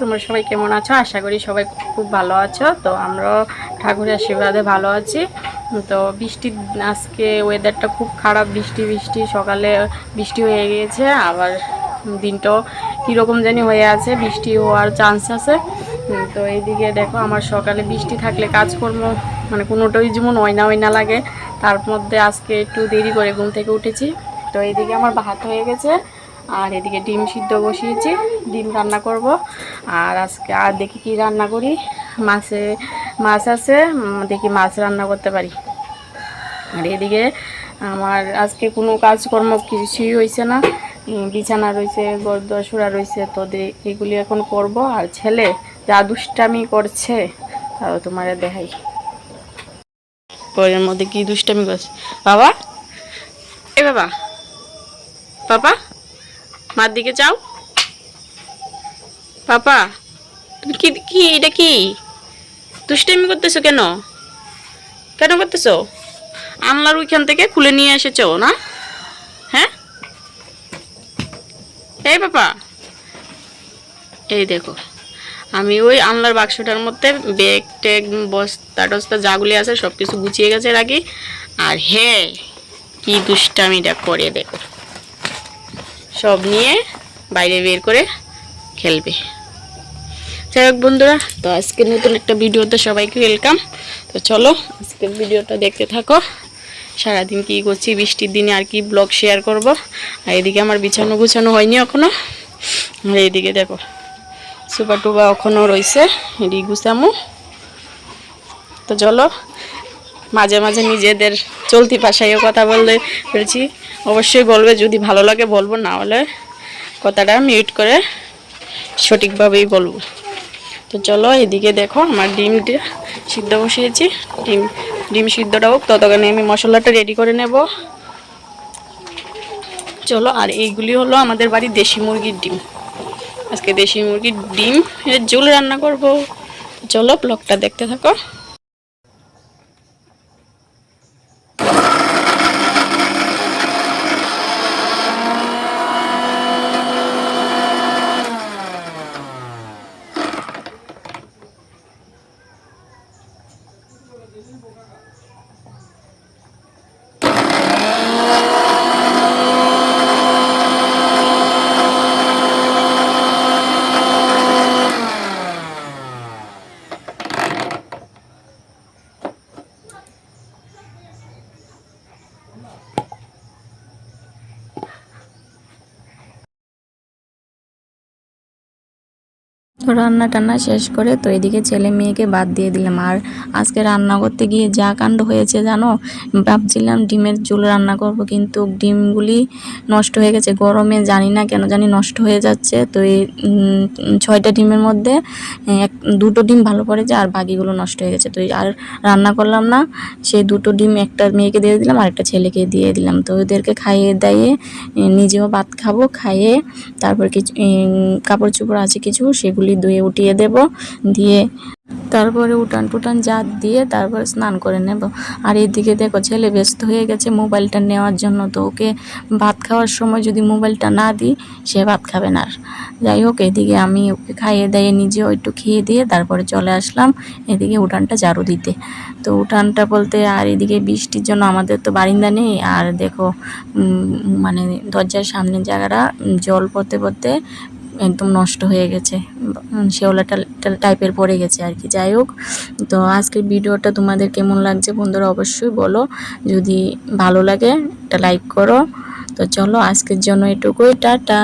তোমরা সবাই কেমন আছো? আশা করি সবাই খুব ভালো আছো। তো আমরাও ঠাকুরের আশীর্বাদে ভালো আছি। তো বৃষ্টি, আজকে ওয়েদারটা খুব খারাপ, বৃষ্টি বৃষ্টি, সকালে বৃষ্টি হয়ে গিয়েছে, আবার দিনটাও কীরকম জানি হয়ে আছে, বৃষ্টি হওয়ার চান্স আছে। তো এইদিকে দেখো, আমার সকালে বৃষ্টি থাকলে কাজকর্ম মানে কোনোটাই যেমন ওয়না ওয়না লাগে। তার মধ্যে আজকে একটু দেরি করে ঘুম থেকে উঠেছি। তো এইদিকে আমার ভাত হয়ে গেছে। আর এদিকে ডিম সিদ্ধ বসিয়েছি, ডিম রান্না করব। আর আজকে আর দেখি কি রান্না করি। মাছে, মাছ আছে দেখি মাছ রান্না করতে পারি। আর এদিকে আমার আজকে কোনো কাজকর্ম কিছুই হয়েছে না। বিছানা রয়েছে গরদসুরা রয়েছে তো এগুলি এখন করব। আর ছেলে যা দুষ্টামি করছে, তাও তোমার দেখাই। পরের মধ্যে কি দুষ্টামি করছে? বাবা? এ বাবা? পাপা মার দিকে যাও। পাপা, তুমি কি কি, এটা কি? দুষ্টামি করতেছো কেন? কেন করতেছো? আনলার ওইখান থেকে খুলে নিয়ে এসেছ, না? হ্যাঁ? এই বাবা এই দেখো, আমি ওই আনলার বাক্সটার মধ্যে ব্যাগ ট্যাগ, বস্তা টস্তা যাগুলি আছে সব কিছু গুছিয়ে গেছে রাখি আর হ্যাঁ কি দুষ্টামিটা করে দেখো। সব নিয়ে বাইরে বের করে খেলবে। যাই হোক বন্ধুরা, তো আজকে নতুন একটা ভিডিওতে সবাইকে ওয়েলকাম তো চলো আজকের ভিডিওটা দেখতে থাকো। সারাদিন কি করছি, বৃষ্টির দিনে আর কি ব্লগ শেয়ার করব। আর এদিকে আমার বিছানো গুছানো হয়নি এখনও। আর এইদিকে দেখো, সুপার টুবা এখনও রয়েছে, এদিকে গুছামো। তো চলো মাঝে মাঝে নিজেদের চলতি ভাষায়ও কথা বলতে পেরেছি। অবশ্যই বলবে, যদি ভালো লাগে বলব, না হলে কথাটা মিউট করে সঠিকভাবেই বলব। তো চলো, এদিকে দেখো, আমার ডিমটা সিদ্ধ বসিয়েছি। ডিম ডিম সিদ্ধটা হোক, ততক্ষণে আমি মশলাটা রেডি করে নেব। চলো, আর এইগুলি হলো আমাদের বাড়ির দেশি মুরগির ডিম। আজকে দেশি মুরগির ডিম, এর ঝোল রান্না করব। চলো, ব্লগটা দেখতে থাকো। I'm not. রান্না টান্না শেষ করে তো এদিকে ছেলে মেয়েকে বাদ দিয়ে দিলাম। আর আজকে রান্না করতে গিয়ে যা কাণ্ড হয়েছে জানো? ভাবছিলাম ডিমের ঝোল রান্না করব, কিন্তু ডিমগুলি নষ্ট হয়ে গেছে। গরমে জানি না কেন জানি নষ্ট হয়ে যাচ্ছে। তো এই ছয়টা ডিমের মধ্যে এক, দুটো ডিম ভালো পড়েছে আর বাকিগুলো নষ্ট হয়ে গেছে। তো আর রান্না করলাম না। সেই দুটো ডিম একটা মেয়েকে দিয়ে দিলাম, আর একটা ছেলেকে দিয়ে দিলাম। তো ওদেরকে খাইয়ে দাইয়ে নিজেও ভাত খাব, খাইয়ে তারপর কিছু কাপড় চোপড় আছে কিছু, সেগুলি ধুয়ে উঠিয়ে দেব, দিয়ে তারপরে উঠান টুটান জাত দিয়ে তারপর স্নান করে নেব। আর এদিকে দেখো ছেলে ব্যস্ত হয়ে গেছে মোবাইলটা নেওয়ার জন্য, তো ওকে ভাত খাওয়ার সময় যদি মোবাইলটা না দিই, সে ভাত খাবে না যাই হোক, এদিকে আমি ওকে খাইয়ে দাইয়ে নিজেও একটু খেয়ে দিয়ে তারপরে চলে আসলাম এদিকে উঠানটা ঝাড়ু দিতে। তো উঠানটা বলতে আর এদিকে বৃষ্টির জন্য আমাদের তো বারিন্দা নেই, আর দেখো মানে দরজার সামনের জায়গাটা জল পড়তে পড়তে একদম নষ্ট হয়ে গেছে। শেওলা টাইপের পড়ে গেছে আর কি। যাই হোক, তো আজকের ভিডিওটা তোমাদের কেমন লাগছে বন্ধুরা অবশ্যই বলো। যদি ভালো লাগে, একটা লাইক করো। তো চলো, আজকের জন্য এটুকুই, টাটা।